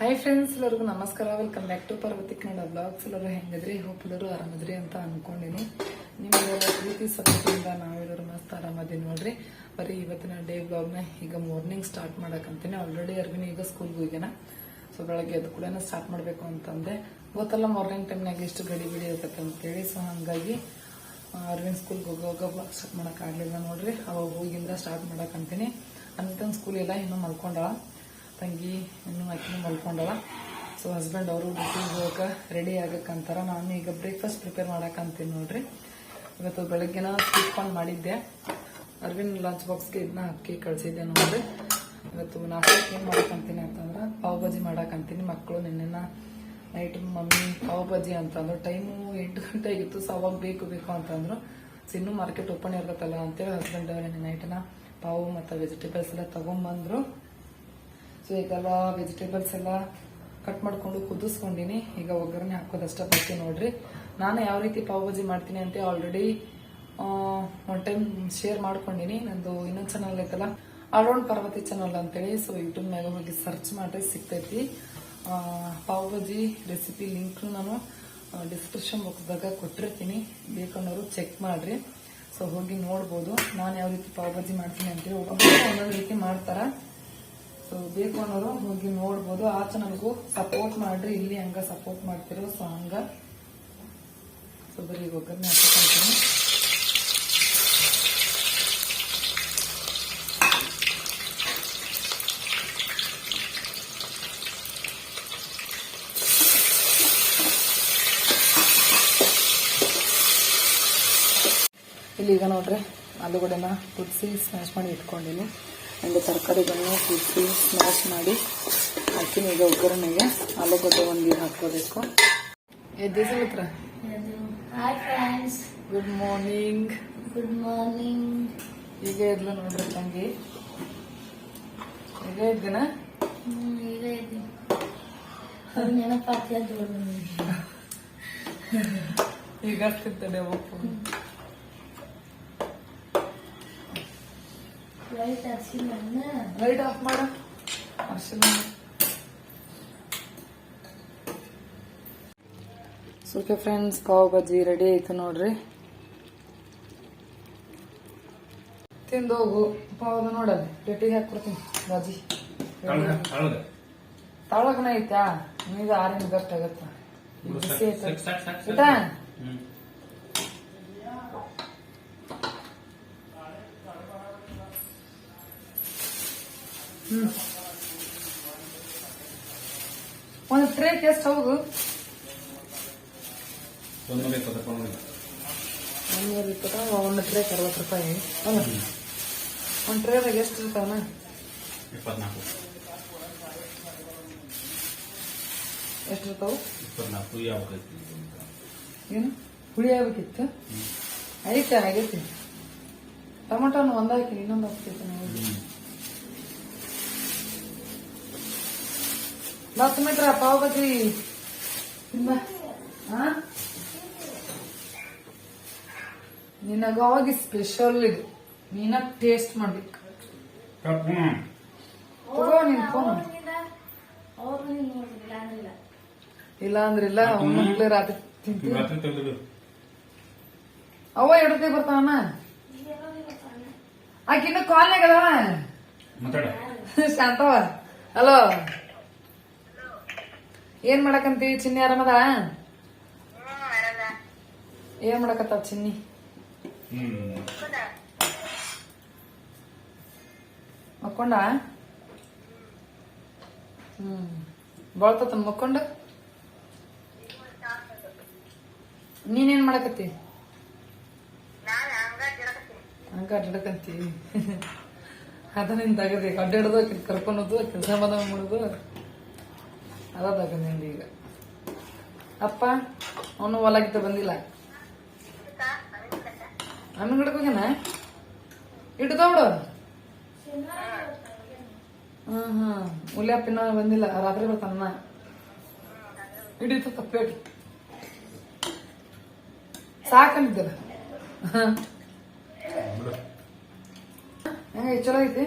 Hi friends ಎಲ್ಲರಿಗೂ ನಮಸ್ಕಾರ. Welcome back to Parvati Kannada blogs ಎಲ್ಲರೂ ಹೆಂಗದ್ರಿ? ಎಲ್ಲರೂ ಆರಾಮದ್ರಿ ಅಂತ ಅನ್ಕೊಂಡಿನಿ. ನಿಮಗೆಲ್ಲ ಪ್ರೀತಿ ಸಪೋರ್ಟಿಂದ ನಾವೆಲ್ಲರೂ ಮಸ್ತ್ ಆರಾಮದಿ ನೋಡ್ರಿ. ಬರೀ ಇವತ್ತಿನ ಡೇ ಬ್ಲಾಗ್ನ ಈಗ ಮಾರ್ನಿಂಗ್ ಸ್ಟಾರ್ಟ್ ಮಾಡಕಂತೀನಿ. ಆಲ್ರೆಡಿ ಅರ್ವಿನ ಈಗ ಸ್ಕೂಲ್ಗೆ ಹೋಗ್ಯಾನ. ಸೊ ಬೆಳಗ್ಗೆ ಅದು ಕೂಡ ಸ್ಟಾರ್ಟ್ ಮಾಡಬೇಕು ಅಂತಂದೆ. ಗೊತ್ತಲ್ಲ ಮಾರ್ನಿಂಗ್ ಟೈಮ್ನಾಗ ಎಷ್ಟು ಗಡಿ ಬಿಡಿ ಇರ್ತೈತೆ ಅಂತೇಳಿ. ಸೊ ಹಂಗಾಗಿ ಅರ್ವಿನ್ ಸ್ಕೂಲ್ಗೆ ಹೋಗೋಗ ಬ್ಲಾಗ್ ಸ್ಟಾರ್ಟ್ ಮಾಡೋಕ್ಕಾಗಲಿಲ್ಲ ನೋಡ್ರಿ. ಅವಾಗ ಹೋಗಿಂದ ಸ್ಟಾರ್ಟ್ ಮಾಡಕ್ಕಂತೀನಿ ಅಂತಂದು ಸ್ಕೂಲ್ ಎಲ್ಲ ಇನ್ನೂ ಮಲ್ಕೊಂಡಳ. ತಂಗಿ ಇನ್ನೂ ಆಕಿನೂ ಮಲ್ಕೊಂಡವ ಸೊ ಹಸ್ಬೆಂಡ್ ಅವರು ಡ್ಯೂಟಿಗೆ ಹೋಗಕ್ಕೆ ರೆಡಿ ಆಗಕ್ಕಂತಾರ. ನಾನು ಈಗ ಬ್ರೇಕ್ಫಾಸ್ಟ್ ಪ್ರಿಪೇರ್ ಮಾಡಕ್ಕಂತೀನಿ ನೋಡ್ರಿ. ಇವತ್ತು ಬೆಳಗ್ಗೆನ ಕಾರ್ನ್ ಮಾಡಿದ್ದೆ. ಅರವಿಂದ್ ಲಂಚ್ ಬಾಕ್ಸ್ಗೆ ಇದನ್ನ ಹಾಕಿ ಕಳಿಸಿದ್ದೆ ನೋಡ್ರಿ. ಇವತ್ತು ನಾಷ್ಟಕ್ಕೆ ಏನು ಮಾಡಕ್ಕಂತೀನಿ ಅಂತಂದ್ರೆ ಪಾವ್ ಭಾಜಿ ಮಾಡಕ್ಕಂತೀನಿ. ಮಕ್ಕಳು ನಿನ್ನೆನ ನೈಟ್ ಮಮ್ಮಿ ಪಾವ್ ಭಾಜಿ ಅಂತಂದ್ರು. ಟೈಮು ಎಂಟು ಗಂಟೆ ಆಗಿತ್ತು ಸೊ ಅವಾಗ ಬೇಕು ಬೇಕು ಅಂತಂದ್ರು. ಸೊ ಇನ್ನೂ ಮಾರ್ಕೆಟ್ ಓಪನ್ ಇರ್ತೈತಲ್ಲ ಅಂತೇಳಿ ಹಸ್ಬೆಂಡ್ ನಿನ್ನೆ ನೈಟ್ನ ಪಾವು ಮತ್ತು ವೆಜಿಟೇಬಲ್ಸ್ ಎಲ್ಲ ತಗೊಂಬಂದ್ರು. ಸೊ ಈಗೆಲ್ಲ ವೆಜಿಟೇಬಲ್ಸ್ ಎಲ್ಲ ಕಟ್ ಮಾಡ್ಕೊಂಡು ಕುದಿಸ್ಕೊಂಡಿನಿ. ಈಗ ಒಗ್ಗರಣೆ ಹಾಕೋದಷ್ಟೇ ಬರ್ತೀನಿ ನೋಡ್ರಿ. ನಾನು ಯಾವ ರೀತಿ ಪಾವ್ ಭಾಜಿ ಮಾಡ್ತೀನಿ ಅಂತ ಆಲ್ರೆಡಿ ಒನ್ ಟೈಮ್ ಶೇರ್ ಮಾಡ್ಕೊಂಡಿನಿ. ನಂದು ಇನ್ನೊಂದು ಚಾನಲ್ ಐತಲ್ಲ ಅರೌಂಡ್ ಪಾರ್ವತಿ ಚಾನಲ್ ಅಂತೇಳಿ. ಸೊ ಯೂಟ್ಯೂಬ್ ಮ್ಯಾಗ ಹೋಗಿ ಸರ್ಚ್ ಮಾಡ್ರಿ ಸಿಗ್ತೈತಿ. ಆ, ಪಾವ್ ಭಾಜಿ ರೆಸಿಪಿ ಲಿಂಕ್ ನಾನು ಡಿಸ್ಕ್ರಿಪ್ಷನ್ ಬಾಕ್ಸ್ದಾಗ ಕೊಟ್ಟಿರ್ತೀನಿ. ಬೇಕನ್ನೋರು ಚೆಕ್ ಮಾಡ್ರಿ. ಸೊ ಹೋಗಿ ನೋಡ್ಬೋದು. ನಾನು ಯಾವ ರೀತಿ ಪಾವ್ ಭಾಜಿ ಮಾಡ್ತೀನಿ ಅಂತೇಳಿ. ಒಬ್ಬೊಬ್ಬರು ಒಂದೊಂದು ರೀತಿ ಮಾಡ್ತಾರ. ಬೇಕು ಅನ್ನೋರು ಹೋಗಿ ನೋಡ್ಬೋದು. ಆ ಚಾನಲ್ಗೂ ಸಪೋರ್ಟ್ ಮಾಡ್ರಿ, ಇಲ್ಲಿ ಹಂಗ ಸಪೋರ್ಟ್ ಮಾಡ್ತಿರೋ ಸೊ ಹಂಗ ಸೊ ಬರೀ ಒಗ್ಗರಣೆ ಹಾಕಿ ಇಲ್ಲಿ ಈಗ ನೋಡ್ರಿ ಆಲೂಗಡೆನ ಕುದಿಸಿ ಸ್ಮ್ಯಾಶ್ ಮಾಡಿ ಇಟ್ಕೊಂಡಿನಿ. ಒಂದು ತರಕಾರಿಗಳನ್ನ ಕುದಿಸಿ ಸ್ಮ್ಯಾಶ್ ಮಾಡಿ ಹಾಕಿ ಈಗ ಒಗ್ಗರಣೆಗೆ ಆಲೂಗಡ್ಡೆ ಒಂದು ಹಾಕೋಬೇಕು ಎದ್ದಿಸಲ್ ಮಿತ್ರ hi friends good morning good morning ಈಗ ಎದ್ಲು ನೋಡ್ರಿ ತಂಗಿ. ಈಗ ಎದ್ದಿನ? ಈಗ ಇದ್ದೀನಿ ನೆನಪಾಗ್ತಿಲ್ಲ ದೊಡ್ಡ ಈಗ ಆಗ್ತಿರ್ತದೆ ಒಪ್ಪು. ಲೈಟ್ ಹಚ್ಚಿಲ್ಲ ಲೈಟ್ ಆಫ್ ಮಾಡ. Okay friends pav bhaji ready ಆಯ್ತು ನೋಡ್ರಿ. ತಿಂದು ಹೋಗು. ಪಾವ್ ನೋಡಲ್ಲಿ. ಪ್ಲೇಟಿಗೆ ಹಾಕೊಡ್ತೀನಿ ಬಜ್ಜಿ. ತಾಳಗನ ಐತಾ ನೀದು ಆರಿಂದ ಗಟ್ಟ ಆಗತ್ತ? ಬಿಸಿ ಆಯ್ತಾ. ಒಂದು ಟ್ರೇಕ್ ಎಷ್ಟು ಹೌದು. ಮುನ್ನೂರ ಇಪ್ಪತ್ತ ಒಂದು ಟ್ರೇಕ್ ಅರವತ್ತು ರೂಪಾಯಿ. ಅಲ್ಲ ಒಂದು ಟ್ರೇದಾಗ ಎಷ್ಟು ಇರ್ತಾವನ ಇಪ್ಪತ್ನಾಲ್ಕು. ಎಷ್ಟು ಇರ್ತಾವು? ಇಪ್ಪತ್ನಾಲ್ಕು ಯಾವ ಏನು? ಹುಳಿ ಆಗ್ಬೇಕಿತ್ತು? ಐತೆ ಆಗೈತಿ ಟೊಮೊಟೊನ ಒಂದಾಕಿ ಇನ್ನೊಂದು ಹಾಕ್ತೈತೆ ನಾವು ಬಾ ಸುಮಿತ್ರ ಪಾವ್ ಬಜ್ಜಿ ನಿನಗಾಗಿ ಸ್ಪೆಷಲ್ ಇದು. ನೀನ ಟೇಸ್ಟ್ ಮಾಡ್ಬೇಕು. ನೀವು ಇಲ್ಲ. ಅಂದ್ರಿಲ್ಲ ಮಕ್ಳು ರಾತ್ರಿ ತಿಂತೀವಿ. ಅವ ಎಡತಿ ಬರ್ತಾನ ಆಕಿನ್ನ ಕಾಲ್ ಕಾಲ್ನಾಗ ಅದಾವ? ಮಾತಾಡ. ಶಾಂತವ ಹಲೋ ಏನ್ ಮಾಡಕಂತೀವಿ ಚಿನ್ನಿ ಆರಾಮದ? ಏನ್ ಮಾಡಕತ್ತ ಚಿನ್ನಿ? ಮಕ್ಕೊಂಡ? ಹ್ಮ್ ಬಾಳ್ತತ ಮಕ್ಕೊಂಡ? ನೀನೇನ್ ಮಾಡಕತ್ತಿ? ಹಂಗ ಅಡ್ಡಕಂತೀವಿ ಅದನ್ನ ಅಡ್ಡಾಡೋದು ಕರ್ಕೊಳೋದು ಕೆಲಸ ಮಾಡೋದು. ಅದಾಗ ಈಗ. ಅಪ್ಪ ಅವನು ಹೊಲಗಿತ್ತ ಬಂದಿಲ್ಲ. ಹಣ್ಣು ಗಿಡಕ್ಕೆ ಹೋಗ್ಯಾನ? ಇಡ್ದವಡು ಹಾ ಹಾ ಉಲ್ಯಾಪಿನ ಬಂದಿಲ್ಲ ರಾತ್ರಿ ಬರ್ತಾನ ಹಿಡಿತು ತಪ್ಪೇಟಿ ಸಾಕಂದಿದ್ದಲ್ಲ ಹೆಂಗ ಚಲೋ ಐತಿ?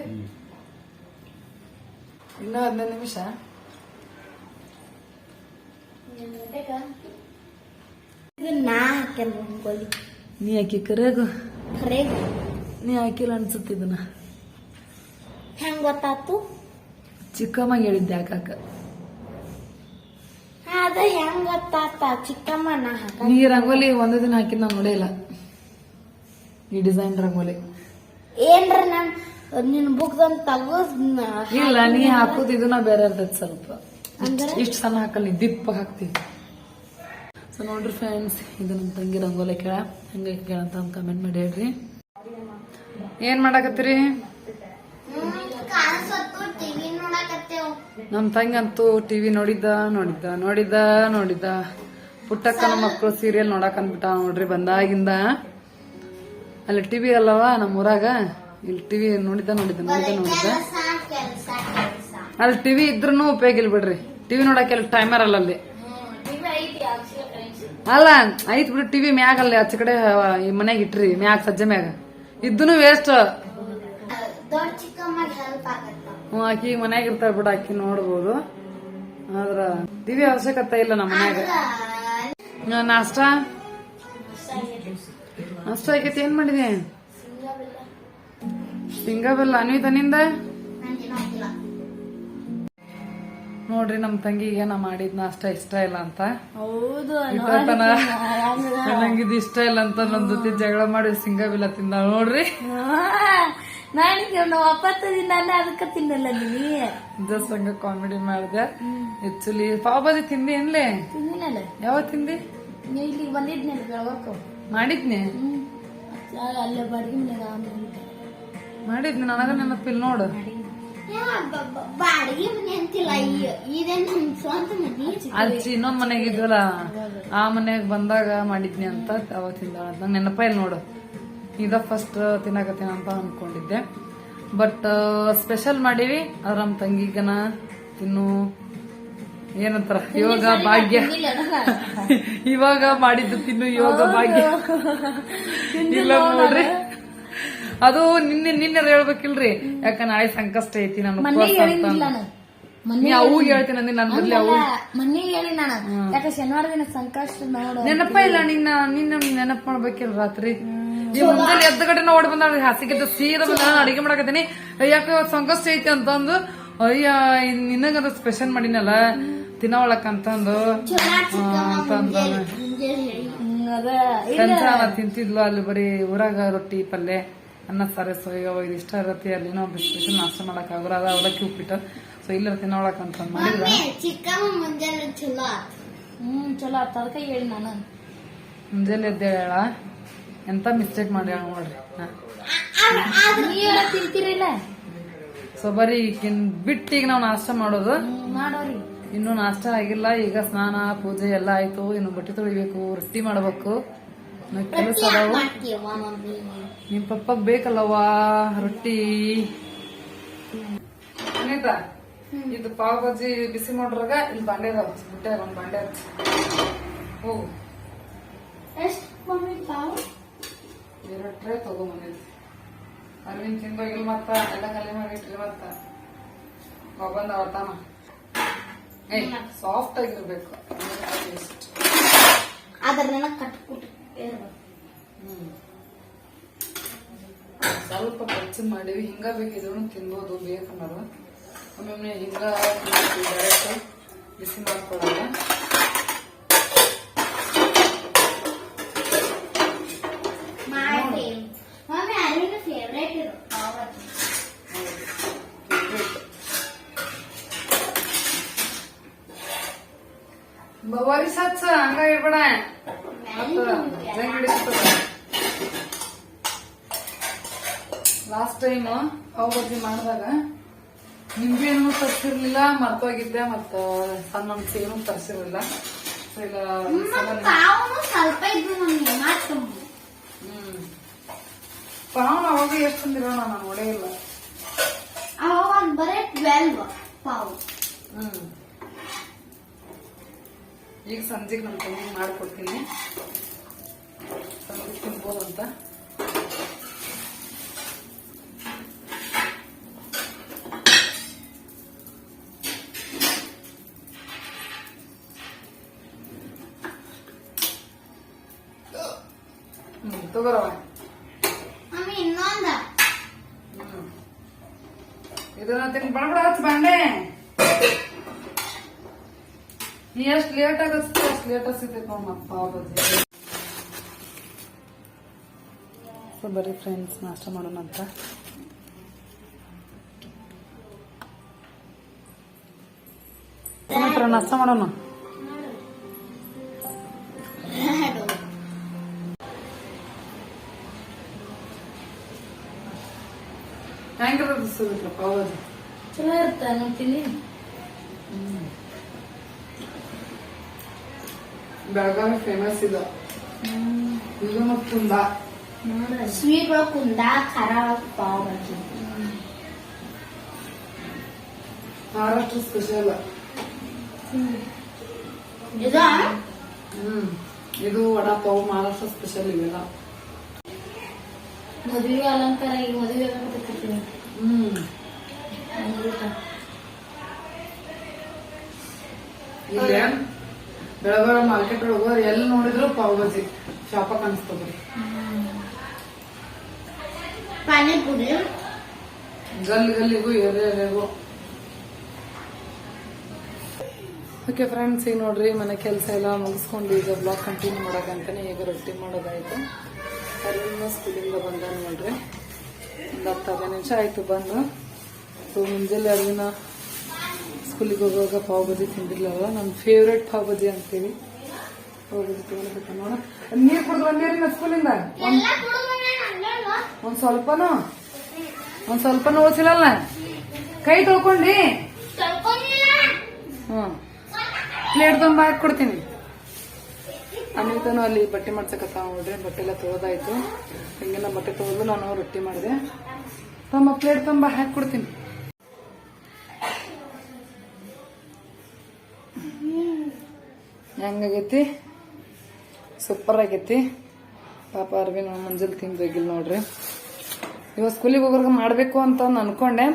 ಇನ್ನೂ ಹದಿನೈದು ನಿಮಿಷ. ನಾ ಹಾಕ್ಯಾನ ರಂಗೋಲಿ ನೀ ಹಾಕಿ ಕರೆಗು. ಖರೆ ನೀ ಹಾಕಿಲ್ಲ ಅನ್ಸುತ್ತೆ ಇದನ್ನ. ಹೆಂಗ್ ಗೊತ್ತಾತು ಚಿಕ್ಕಮ್ಮ ಹೇಳಿದ್ದೆ ಹಾಕಾಕ. ಅದ ಹೆಂಗ್ ಗೊತ್ತಾತ ಚಿಕ್ಕಮ್ಮ ನಾ ಹಾಕ ನೀ ರಂಗೋಲಿ ಒಂದೇ ದಿನ ಹಾಕಿದ್ ನಾನು ನೋಡೇ ಇಲ್ಲ. ಈ ಡಿಸೈನ್ ರಂಗೋಲಿ. ಏನ್ರ ನಾನ್ ನಿನ್ ಬುಕ್ ತಗೋ ಇಲ್ಲ ನೀ ಹಾಕೋದು ಇದನ್ನ ಬೇರೆ ಇರ್ತೈತಿ ಸ್ವಲ್ಪ? ಇಷ್ಟು ಸಣ್ಣ ಹಾಕಲ್ಲ, ದಿಪ್ಪ ಹಾಕ್ತೀವಿ ಸೊ ನೋಡ್ರಿ ಫ್ರೆಂಡ್ಸ್ ಇದು ನಮ್ಮ ತಂಗಿ ರಂಗೋಲಿ ಕೇಳ. ಹಂಗೆ ಕೇಳಂತ ಅಂತ ಕಮೆಂಟ್ ಮಾಡಿ ಹೇಳ್ರಿ. ಏನ್ ಮಾಡಾಕತ್ತೀರಿ? ನಮ್ಮ ತಂಗಿ ಅಂತೂ ಟಿವಿ ನೋಡಿದ್ದ ನೋಡಿದ್ದ ನೋಡಿದ್ದ. ನೋಡಿದ್ದ ನಮ್ಮ ಮಕ್ಕಳು ಸೀರಿಯಲ್ ನೋಡಕ್ ಅಂದ್ಬಿಟ್ಟ ನೋಡ್ರಿ, ಬಂದಾಗಿಂದ. ಅಲ್ಲಿ ಟಿವಿ ಅಲ್ಲವಾ ನಮ್ಮ ಊರಾಗ? ಇಲ್ಲಿ ಟಿವಿ ನೋಡಿದ್ದ ನೋಡಿದ್ದ ನೋಡಿದ್ದ ನೋಡಿದ್ದ. ಅಲ್ಲಿ ಟಿವಿ ಇದ್ರೂ ಉಪಯೋಗ ಇಲ್ಲ ಬಿಡ್ರಿ. ಟಿವಿ ನೋಡಕ್ಕೆ ಅಲ್ಲಿ ಟೈಮರ್ ಅಲ್ಲ ಅಲ್ಲಿ. ಅಲ್ಲ, ಐತ್ ಬಿಡ್ರಿ ಟಿವಿ ಮ್ಯಾಗ ಅಲ್ಲಿ ಆಚೆ ಕಡೆ ಈ ಮನ್ಯಾಗ ಇಟ್ರಿ, ಮ್ಯಾಗ, ಸಜ್ಜೆ ಮ್ಯಾಗ. ಇದ್ದು ವೇಸ್ಟ್ ಹ್ಮ್, ಆಕಿ ಮನ್ಯಾಗ ಇರ್ತಾರ ಬಿಡ, ಆಕಿ ನೋಡ್ಬೋದು. ಆದ್ರ ಟಿವಿ ಅವಶ್ಯಕತೆ ಇಲ್ಲ ನಮ್ಮ ಮನ್ಯಾಗ. ನಾಷ್ಟ? ನಾಷ್ಟ ಆಗೈತಿ, ಏನ್ ಮಾಡಿದೆ? ಶೇಂಗಾ ಬೆಲ್ಲ. ಅನ್ವಿತ, ನಿಂದ? ನೋಡ್ರಿ ನಮ್ ತಂಗಿಗೆ ನಾ ಮಾಡಿದ್ ನಾಷ್ಟ ಇಷ್ಟ ಇಲ್ಲ ಅಂತ. ಹೌದು ನಂಗಿದ್ ಇಷ್ಟ ಇಲ್ಲ ಅಂತ ನನ್ ಜೊತೆ ಜಗಳ ಮಾಡಿ ಸಿಂಗ ಬಿಲ್ಲ ತಿಂದ ನೋಡ್ರಿ ಅದಕ್ಕೆ ತಿನ್ನಲ್ಲ ನೀ? ಜಸ್ಟ್ ಹಂಗ ಕಾಮಿಡಿ ಮಾಡಿದೆ. ಆಕ್ಚುಲಿ ಪಾವ್ ಭಾಜಿ ತಿಂದಿ ಏನ್ಲೇ? ಯಾವ ಯಾವತ್ ತಿಂದಿ? ನೀ ಇಲ್ಲಿಗೆ ಬಂದಿದ್ನಲ್ಲ ಬೆಳಗಕ್ಕೆ ಮಾಡಿದ್ನಿ? ಅಲ್ಲೇ ಬಾಡಿಗೆ ಮಾಡಿದ್ನಿ ನನಗ ನೆನಪಿಲ್ ನೋಡು. ಬಾಡಿಗೆ ಮನೆ ಅಂತಿಲ್ಲ ಇದೇನ್ ನಮ್ ಸ್ವಂತ ಮನಿ ಅಲ್ಚಿ ಇನ್ನೊಂದ್ ಮನೆಗೆ ಇದ್ವಲ್ಲ? ಆ ಮನೆಗ್ ಬಂದಾಗ ಮಾಡಿದ್ನಿ ಅಂತ ಅವತ್ತಿಂದ ನಂಗೆ ನೆನಪ ಇಲ್ಲ ನೋಡು. ಇದ ಫಸ್ಟ್ ತಿನ್ನಕತ್ತೀನಿ ಅಂತ ಅನ್ಕೊಂಡಿದ್ದೆ. ಬಟ್ ಸ್ಪೆಷಲ್ ಮಾಡೀವಿ. ಅದ್ರ ನಮ್ ತಂಗಿಗನ ತಿನ್ನು. ಏನಂತಾರ? ಯೋಗ ಭಾಗ್ಯ. ಇವಾಗ ಮಾಡಿದ್ದು ತಿನ್ನು ಯೋಗ ಭಾಗ್ಯ. ಇಲ್ಲ ನೋಡ್ರಿ. ಅದು ನಿನ್ನೆ ನಿನ್ನೆ ಹೇಳ್ಬೇಕಿಲ್ರಿ. ಯಾಕ ನಾಳೆ ಸಂಕಷ್ಟ ಐತಿ ನಾನು ಉಪವಾಸ ಅಂತ ಅಂದು. ನೀ ಅವು ಹೇಳ್ತೀನಿ ಅಂದ್ರೆ ನನ್ ಬದ್ಲಿ ಅವು. ಮೊನ್ನೆ ಹೇಳಿ ನಾನು. ಯಾಕೆ ಶನಿವಾರ ದಿನ ಸಂಕಷ್ಟ ನೋಡು ನೆನಪ ಇಲ್ಲ ನಿನ್ನ ನಿನ್ನ ನೆನಪ್ ಮಾಡ್ಬೇಕಿಲ್ಲ ರಾತ್ರಿ. ಈ ಮುಂಜಾನೆ ಎದ್ದ ಕಡೆ ಓಡ್ ಬಂದ ಹಾಸಿಗೆ ಸೀದಾ ಬಂದ ನಾನು ಅಡಿಗೆ ಮಾಡಕತ್ತೀನಿ. ಯಾಕ ಸಂಕಷ್ಟ ಐತಿ ಅಂತಂದು ಅಯ್ಯ ನಿನಗದ ಸ್ಪೆಷಲ್ ಮಾಡಿನಲ್ಲ ತಿನ್ನವಳಕ್ ಅಂತಂದು. ಅಂತಂದ ಸಂಚಾನ ತಿಂತಿದ್ಲು ಅಲ್ಲಿ ಬರೀ ಊರಾಗ ರೊಟ್ಟಿ ಪಲ್ಯ. ಅನ್ನ ಸಾರೆ ಸೊ ಈಗ ಇದು ಇಷ್ಟ ಇರತ್ತೆ ಅಲ್ಲಿ ಏನೋ ಸ್ಪೆಷಲ್ ನಾಷ್ಟ ಮಾಡಕ್ ಆಗೋರ ಅದ ಅವಲಕ್ಕಿ ಉಪ್ಪಿಟ್ಟು. ಸೊ ಇಲ್ಲ ತಿನ್ನೋಳಕ್ ಅಂತ ಮಾಡಿದ್ರೆ? ಹ್ಞೂ ಮುಂಜಾನೆ ಚಲೋ ಆತ್. ಹ್ಮ್ ಚಲೋ ಆತ. ಅದಕ್ಕೆ ಹೇಳಿ ನಾನು. ಮುಂಜಾನೆ ಎದ್ದೇಳ ಎಂತ ಮಿಸ್ಟೇಕ್ ಮಾಡಿ ನೋಡ್ರಿ. ತಿಂತೀರಿಲ್ಲ? ಸೊ ಬರಿ ಈಕಿನ್ ಬಿಟ್ಟು ಈಗ ನಾವು ನಾಷ್ಟ ಮಾಡೋದು. ಮಾಡೋರಿ. ಇನ್ನು ನಾಷ್ಟ ಆಗಿಲ್ಲ ಈಗ ಸ್ನಾನ ಪೂಜೆ ಎಲ್ಲ ಆಯ್ತು. ಇನ್ನು ಬಟ್ಟೆ ತೊಳಿಬೇಕು ರೊಟ್ಟಿ ಮಾಡ್ಬೇಕು. ಕೆಲಸ ನಿಮ್ ಪಪ್ಪ ಬೇಕಲ್ಲವಾ ರೊಟ್ಟಿ. ಅನಿತಾ ಇದು ಪಾವ್ ಬಜ್ಜಿ ಬಿಸಿ ಮಾಡ್ರಾಗ ಇಲ್ಲಿ ಬಂಡೆ ಹಚ್ಚಿ ಬಿಟ್ಟೆ ಒಂದ್ ಬಂಡೆ ಹಚ್ಚಿ ಹೋಗು ಎರಡು ಟ್ರೇ ತಗೊಂಬಂದಿದ್ವಿ ಅರವಿಂದ್ ತಿಂದೋಗಿಲ್ ಮತ್ತ ಎಲ್ಲ ಖಾಲಿ ಮಾಡಿಟ್ರಿ ಮತ್ತ. ಬಂದ ಅವತ್ತಾನ ಏಯ್ ಸಾಫ್ಟ್ ಆಗಿರ್ಬೇಕು. ಅದ್ರ ಕಟ್ಬಿಟ್ಟು. ಸ್ವಲ್ಪ ಖರ್ಚು ಮಾಡಿವಿ ಹಿಂಗ ಬೇಕಿದ್ರು ತಿನ್ಬೋದು ಬೇಕನ್ನೋರು ಒಮ್ಮೊಮ್ಮೆ ಹಿಂಗ ಡೈರೆಕ್ಟ್ ಬಿಸಿ ಮಾಡ್ಕೊಳ್ಳೋಣ ಮಾಡಿ ಮಮ್ಮಿ ಅರಿವಿನ ಫೇವ್ರೇಟ್ ಇದು ಪಾವತಿ. ಬವಾರಿ ಸಚ್ಚ ಹಂಗ ಇರ್ಬೇಡ ಲಾಸ್ಟ್ ಟೈಮ್ ಪಾವ್ ಬಜ್ಜಿ ಮಾಡಿದಾಗ ನಿಂಬೆ ಏನು ತರ್ಸಿರ್ಲಿಲ್ಲ ಮರ್ತೋಗಿದ್ದೆ ಮತ್ತ ಸಣ್ಣ ಏನು ತರ್ಸಿರ್ಲಿಲ್ಲ. ಸ್ವಲ್ಪ ಹ್ಮ್. ಪಾವ್ ಅವಾಗ ಎಷ್ಟು ತಂದಿರೋ ನಾನು ನೋಡೇ ಇಲ್ಲ. ಅವಾಗ ಬರೇ ಬರೀ ಟ್ವೆಲ್ವ್ ಪಾವ್. ಹ್ಮ್. ಈಗ ಸಂಜೆಗೆ ನಮ್ಮ ತಂಗಿಗೆ ಮಾಡ್ಕೊಡ್ತೀನಿ. टेम्पो होता तो बरोबर ಇದು ತಿನ್ ಬಡಬಡ ಹಚ್ಚ ಬಂಡೆ ಎಷ್ಟು ಲೇಟ್ ಆಗತ್ತೆ ಅಷ್ಟು ಲೇಟ್ ಹಚ್ಚಿದ್ದೆ ನೋಡಪ್ಪ ಬರ್ರಿ ಫ್ರೆಂಡ್ಸ್ ನಾಷ್ಟ ಮಾಡೋಣ ಅಂತ. ನಾಷ್ಟ ಮಾಡೋಣ? ಹೆಂಗಿರೋದು ಸುಮಿತ್ರ ಪಾವ್ ಬಜ್ಜಿ ಚಲೋ ಇರ್ತ ನೋಡ್ತೀನಿ. ಬೆಳಗಾವಿ ಫೇಮಸ್ ಇದು. ಇದು ಮತ್ತು ಕುಂದ ಸ್ವೀಟ್ ಒಳಗ್ ಕುಂದ ಖಾರ ಪಾವ್ ಭಾಜಿ. ಮಹಾರಾಷ್ಟ್ರ ಸ್ಪೆಷಲ್. ಇದು? ಹ್ಮ್. ಇದು ವಡಾ ಪಾವ್ ಮಹಾರಾಷ್ಟ್ರ ಸ್ಪೆಷಲ್ ಇವೆಲ್ಲ. ಮದುವೆ ಅಲಂಕಾರ ಈಗ ಮದುವೆ ಆಗಬೇಕತ್ತೀನಿ ಹ್ಮ್. ಇಲ್ಲ ಬೆಳಗಾವಿ ಮಾರ್ಕೆಟ್ ಒಳಗೋರು ಎಲ್ಲಿ ನೋಡಿದ್ರು ಪಾವ್ ಬಾಜಿ ಶಾಪ ಕಾಣಿಸ್ತದ್ರಿ ಪಾನಿಪುರಿ. ಗಲ್ಲಿ ಗಲ್ಲಿಗೂ ಎರೆ ಎರೆಗೂ ಓಕೆ ಫ್ರೆಂಡ್ಸ್ ಈಗ ನೋಡ್ರಿ ಮನೆ ಕೆಲಸ ಎಲ್ಲ ಮುಗಿಸ್ಕೊಂಡು ಈಗ ಬ್ಲಾಗ್ ಕಂಟಿನ್ಯೂ ಮಾಡೋಕಂತಾನೆ ಈಗ ರೊಟ್ಟಿ ಮಾಡೋದಾಯಿತು. ಅಲ್ಲಿಂದ ಸ್ಕೂಲಿಂದ ಬಂದ ನೋಡ್ರಿ. ಒಂದು ಹತ್ತು ಹದಿನೈದು ನಿಮಿಷ ಆಯ್ತು ಬಂದು. ಸೊ ಮುಂಜಾನೆ ಅಲ್ಲಿನ ಸ್ಕೂಲಿಗೆ ಹೋಗುವಾಗ ಪಾವ್ ಬಜ್ಜಿ ತಿಂದಿರ್ಲಲ್ಲ. ನಮ್ಮ ಫೇವ್ರೆಟ್ ಪಾವ್ ಬಜ್ಜಿ ಅಂತೀವಿ. ಪಾವ್ ಬಜ್ಜಿ ತಗೊಳ್ಬೇಕು ನೋಡ. ನೀರು ಕುಡಿದು ಬಂದಿರಿ ಸ್ಕೂಲಿಂದ ಒಂದ್ ಸ್ವಲ್ಪನು? ಒಂದ್ ಸ್ವಲ್ಪ ಓದಿಲ್ಲ ಕೈ ತೊಳ್ಕೊಂಡಿ ಹ್ಮ್ ಪ್ಲೇಟ್ ತುಂಬ ಹಾಕಿ ಕೊಡ್ತೀನಿ. ಅನಿತಾನು ಅಲ್ಲಿ ಬಟ್ಟೆ ಮಾಡ್ಸಕತ್ತ ನೋಡ್ರಿ, ಬಟ್ಟೆ ಎಲ್ಲ ತೊಳೆದಾಯ್ತು. ಹಿಂಗೆಲ್ಲ ಬಟ್ಟೆ ತೊಳೆದು ನಾನು ರೊಟ್ಟಿ ಮಾಡಿದೆ. ತಮ್ಮ ಪ್ಲೇಟ್ ತುಂಬ ಹಾಕಿ ಕೊಡ್ತೀನಿ. ಹೆಂಗಾಗೈತಿ? ಸೂಪರ್ ಆಗೈತಿ. ಪಾಪ ಅರ್ವಿನ ಮಂಜಲ್ ತಿನ್ಬೇಕಿಲ್ಲ ನೋಡ್ರಿ. ಇವಾಗ ಸ್ಕೂಲಿಗೆ ಹೋಗೋರ್ಗ ಮಾಡಬೇಕು ಅಂತ ಅನ್ಕೊಂಡೆ.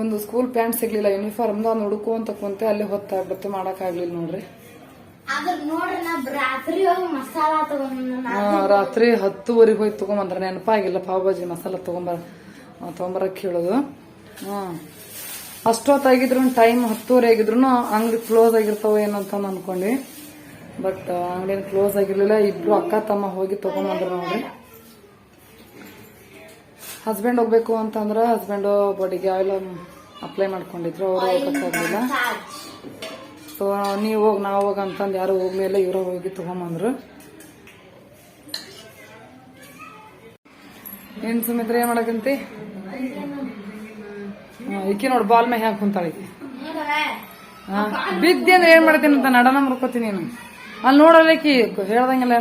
ಒಂದು ಸ್ಕೂಲ್ ಪ್ಯಾಂಟ್ ಸಿಗ್ಲಿಲ್ಲ ಯೂನಿಫಾರ್ಮ್ ಅವ್ನು ಹುಡುಕು ಅಂತ ಕುಂತೆ ಅಲ್ಲಿ ಹೊತ್ತಾಗ್ಬಿಟ್ಟು ಮಾಡೋಕ್ಕಾಗ್ಲಿಲ್ಲ ನೋಡ್ರಿ. ರಾತ್ರಿ ಹತ್ತುವರೆಗೆ ಹೋಗಿ ತಗೊಂಬಂದ್ರ ನೆನಪಾಗಿಲ್ಲ ಪಾವ್ ಭಾಜಿ ಮಸಾಲ ತಗೊಂಬರ ತಗೊಂಬರ ಕೇಳೋದು ಹೇಳೋದು. ಹ್ಮ್ ಅಷ್ಟೊತ್ತಾಗಿದ್ರು ಟೈಮ್ ಹತ್ತುವರೆ ಆಗಿದ್ರು ಅಂಗಡಿ ಕ್ಲೋಸ್ ಆಗಿರ್ತಾವ ಏನಂತ ಅನ್ಕೊಂಡ್ವಿ ಬಟ್ ಅಂಗಡಿ ಕ್ಲೋಸ್ ಆಗಿರ್ಲಿಲ್ಲ ಇಬ್ರು ಅಕ್ಕ ತಮ್ಮ ಹೋಗಿ ತಗೊಂಬಂದ್ರು ನೋಡ್ರಿ ಹಸ್ಬೆಂಡ್ ಹೋಗ್ಬೇಕು ಅಂತಂದ್ರ ಹಸ್ಬೆಂಡ್ ಬಾಡಿಗೆ ಆಯಿಲ್ ಅಪ್ಲೈ ಮಾಡ್ಕೊಂಡಿದ್ರು ಅವ್ರು ಹೋಗಕ್ಕಾಗ್ಲಿಲ್ಲ ಸೊ ನೀವು ಹೋಗಿ ನಾವು ಹೋಗ ಅಂತಂದು ಯಾರು ಹೋಗ್ಮೇಲೆ ಇವರು ಹೋಗಿ ತಗೊಂಬಂದ್ರು. ಏನ್ ಸುಮಿತ್ರ ಏನ್ ಮಾಡಕಂತಿ? ಇಕ್ಕಿ ನೋಡ್ ಬಾಲ್ ಮೇ ಹ್ಯಾಂಗ್ ಕುಂತಾಳಿ ಬಿದ್ದಿ ಅಂದ್ರೆ ಏನ್ ಮಾಡ್ತೀನಿ ಅಂತ ನಡನ ಮುರ್ಕೋತೀನಿ ನೀನು. ಅಲ್ಲಿ ನೋಡಲಿಕ್ಕೆ ಹೇಳ್ದಂಗಿಲ್ಲ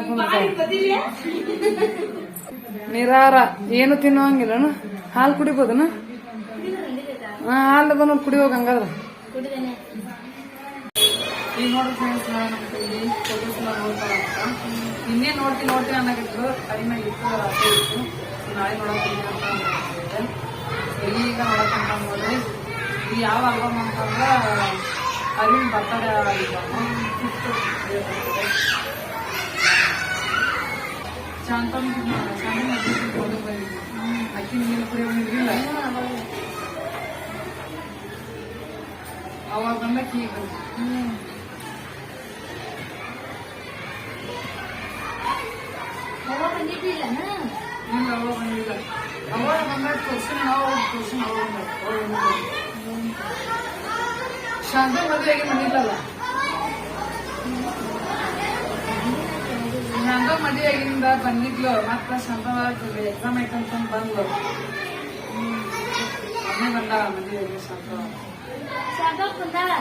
ನಿರಾರ, ಏನು ತಿನ್ನುವಂಗಿಲ್ಲ ಹಾಲು ಕುಡಿಬೋದನ? ಹಾಲು ಬಂದು ಕುಡಿಯೋಗ ಹಂಗಾದ್ರ ಈಗ ನೋಡಿ ಇನ್ನೇ ನೋಡ್ತೀನಿ ನೋಡ್ತೀನಿ ಅನ್ನೋಕಿತ್ತು ಕಡಿಮೆ ಇತ್ತು, ರಾತ್ರಿ ಇತ್ತು. ನಾಳೆ ಅಂತ ಈಗ ನೋಡಕ್ಕಂತ ನೋಡ್ರಿ ಯಾವ ಆಲ್ಬಮ್ ಅಂತಂದ್ರೆ ಅರವಿಂದ್ ಬರ್ತಡೇ ಆಲ್ಬಮ್ ಶಾಂತಮ್ ಶಾಂತಮ್ ಮದ್ವೆ ಹೋಗಿ ಬಂದಿದ್ವಿ ಅಕ್ಕಿ ನೀರು ಕುಡಿಯೋ ಇರ್ಲಿಲ್ಲ ಅವಾಗ ಬಂದಕ್ಕೆ ಈಗ ಹೋಗೋ ಬಂದಿದ್ದಿಲ್ಲ ಇಲ್ಲ ಅವಾಗ ಬಂದಿಲ್ಲ ಅವಾಗ ಬಂದಾಗ ತೋರ್ಸಿನ ನಾವು ತೋರ್ಸಿನ ಅವಾಗ ಬಂದಾಗ ಶಾಂತ ಮದುವೆಗೆ ಬಂದಿಲ್ಲಲ್ಲ ಶಾಂತ ಮದುವೆಗಿಂದ ಬಂದಿದ್ಲು ಮತ್ತ ಶಾಂತ ಎಕ್ಸಾಮ್ ಐತಂತ ಬಂದ್ಲು. ಅದೇ ಬಂದ ಮದುವೆಗೆ ಶಾಂತ. ಶಾಂತ ಕುಂದಾಳ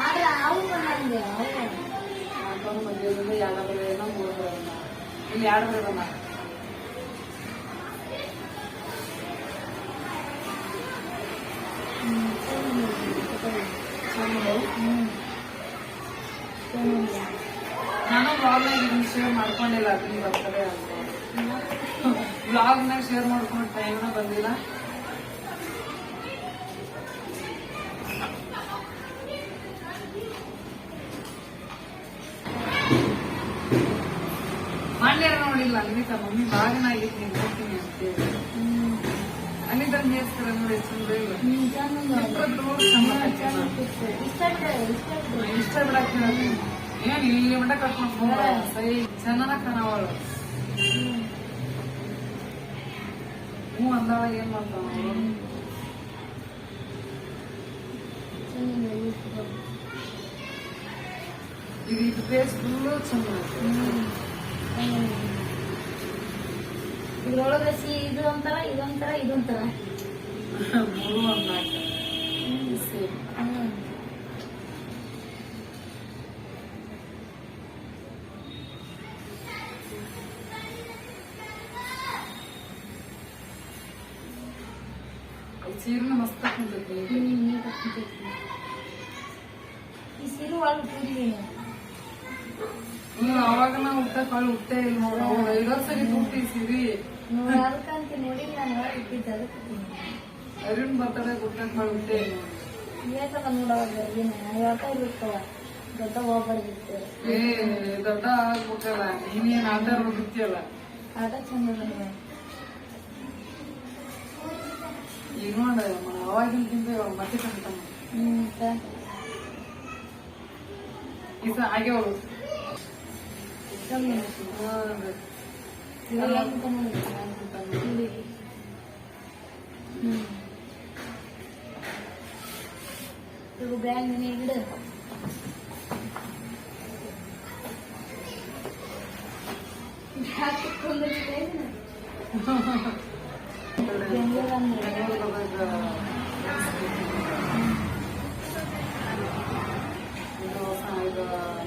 ಆದ್ರೆ ಇಲ್ಲಿ ಯಾರು ಅವು ಶಾಂತ ಮದುವೆಗಿಂದ ಎರಡು ಬರೆ ಏನೋ ಮೂರು ಬರೆ ಬಂದ ಇಲ್ಲಿ ಎರಡು ಬರೆ ಬಂದ ನಾನು ಬ್ಲಾಗ್ನಾಗ ಇದನ್ನ ಶೇರ್ ಮಾಡ್ಕೊಂಡಿಲ್ಲ ಅದನ್ನ ಬರ್ತದೆ ಅಂತ. ಬ್ಲಾಗ್ನಾಗ ಶೇರ್ ಮಾಡ್ಕೊಂಡು ಟೈಮ್ನ ಬಂದಿಲ್ಲ. ಮಾಡ್ಯಾರ ನೋಡಿಲ್ಲ ಅನ್ವಿತಾ ಮಮ್ಮಿ ಬಾಗನಾಗಿತ್ತು ಇಲ್ಲಿ ಹೋಗ್ತೀನಿ ಅಂತೇಳಿ ಹ್ಮ್ ಅನಿತಾ ನೇಸ್ಕರ ನೋಡಿ ಚಂದ ಇಲ್ಲ ಹ್ಮ್ ಚೆನ್ನಾಗಿ ಇಬ್ಬರದ್ದು ನೋಡಿ ಚಂದ ಹಾಕ್ಯಾನ. ಇಷ್ಟ ಇಷ್ಟ ಇಷ್ಟ ಬಿಡಕ್ ಹೇಳ್ತೀನಿ ಏನ್ ಇಲ್ಲಿ ಮಟ ಕಟ್ಕೊಂಡು ಸೈ ಚೆನ್ನಾಗ ಕಾಣವಳು ಹ್ಞೂ ಅಂದಾಳ ಏನ್ ಮಾಡ್ತಾವ ಅವ್ರು? ಇದು ಇದು ಪೇಸ್ ಫುಲ್ಲು ಚಂದ ಐತಿ. ಇದ್ರೊಳಗೆ ಸಿ ಇದು ಒಂಥರ ಇದೊಂಥರ ಇದೊಂಥರ ಮೂರು ಹ್ಮ್ ಸೀರೆನ ಮಸ್ತ್ ಹಾಕೊಂಡೈತಿ ಹ್ಮ್. ಈ ಸೀರೆ ಒಳಗೆ ಹ್ಞೂ ಅವಾಗ ನಾ ಊಟ ಕಾಳು ಹುಟ್ಟೆ ಇಲ್ಲ ನೋಡು. ಐದಾರು ಸರಿ ಹುಟ್ಟಿ ಸೀರಿ. ನೋಡಿಲ್ಲ ನಾನು ಅರುಣ್ ನೋಡವಾಗ ಇರುತ್ತವ ದೊಡ್ಡ ಹೋಗ್ಬಾರ್ದಿತ್ತು ಏ ದೊಡ್ಡ ಆಗ್ಬಿಟ್ಟಲ್ಲ. ನೀನೇನ್ ಆಟ ಬಿತ್ತಿಯಲ್ಲ ಆಟ ಚಂದ ಅದ ಈಗ ನೋಡ ಮತ್ತೆ ಕಂತ ಹ್ಮ್ ಸ- ಈಗ ಆಗ್ಯಾವಳು ಚಂದ ಅನಿಸ್ತು. ಇವಾಗ ಎಂತ ನೋಡಿದ್ದೆ?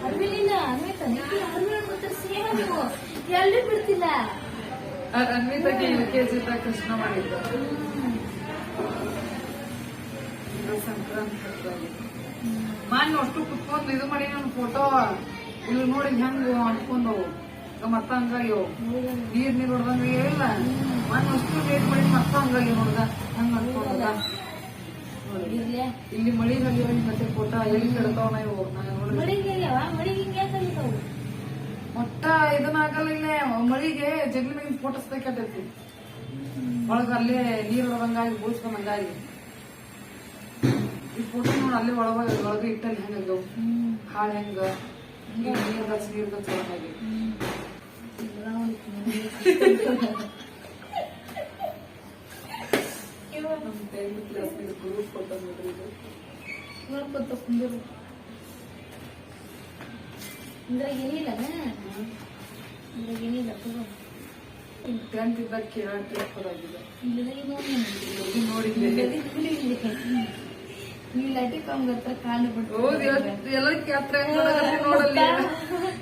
ಅರ್ವಿನಿಲ್ಲ ಅನ್ವಿತ ನಿಖಿ ಅರ್ವಿನ ಗೊತ್ತ ಸೇಮ ನೀವು ಎಲ್ಲಿ ಬಿಡ್ತಿಲ್ಲ ಅನ್ವಿತಾಗೆ ಯು ಕೆ ಜಿ ಕೃಷ್ಣ ಮಾಡಿದ್ದ. ಸಂಕ್ರಾಂತಿ. ನಾನು ಅಷ್ಟು ಕುತ್ಕೊಂಡು ಇದು ಮಾಡಿ ನನ್ನ ಫೋಟೋ ಇಲ್ಲಿ ನೋಡಿ ಹೆಂಗ್ ಅನ್ಕೊಂಡು ಮತ್ತ ಹಂಗಾಗ್ಯವು ನೀರ್ ನೀರ್ ಹೊಡ್ದಂಗ ಇಲ್ಲ? ನಾನು ಅಷ್ಟು ಲೇಟ್ ಮಾಡಿ ಮತ್ತ ಹಂಗಾಗಿ ನೋಡ್ದ. ಹಂಗ ಅನ್ಕೊಂಡದ? ಇರ್ಲೆ. ಇಲ್ಲಿ ಮಳಿ ಹಲ್ಲಿ ಮತ್ತೆ ಫೋಟೋ ಎಲ್ಲಿ ಕೆಡ್ತಾವ ಇವು? ಹಿಂಗೆ ಒಟ್ಟ ಇದನ್ನ ಆಗಲ್ಲ ಇಲ್ಲೇ. ಮಳಿಗೆ ಜಗ್ಲಿ ಮ್ಯಾಗಿನ ಫೋಟೋಸ್ ಬೇಕೈತಿ ಒಳಗ ಅಲ್ಲೇ ನೀರ್ ಹೊಡ್ದಂಗಾಗಿ ಬೂಸ್ಕೊಂಡಂಗಾಗಿ ಈ ಫೋಟೋ ನೋಡಿ ಅಲ್ಲೇ ಒಳಗ ಒಳಗ ಇಟ್ಟಲ್ಲಿ ಹೆಂಗ ಹಾಳು ಹೆಂಗ? ನೀರ್ ನೀರ್ ಹಚ್ಚಿ ನೀರ್ ಹಚ್ಚಿ ಎಲ್ಲ ನೋಡಿದ್ದೀನಿ. ಇವ ನಮ್ಮ ಟೈಮ್ ಕ್ಲಾಸ್ ಗ್ರೂಪ್ ಫೋಟೋ ನೋಡ್ರಿ ಇದು ನೋಡ್ಕೊತ ಕುಂದ್ರು ಅಂದ್ರೆ ಏನಿಲ್ಲ ಅಂದ್ರೆ ಏನಿಲ್ಲ ತಗೋ ಟೆಂತ್ ಇದ್ದಾಗ ಕೇಳ ಕೇಳ್ಕೊದಾಗಿದೆ ಇಲ್ಲದಾಗ ನೋಡಿ ನೋಡಿದ್ದೆ ನೀವು ಲಟಿ ಕಂಗ್ ಹತ್ರ ಕಾಲು ಬಿಟ್ಟು ಹೌದು ಎಲ್ಲ ಯಾತ್ರೆ ನೋಡಲ್ಲ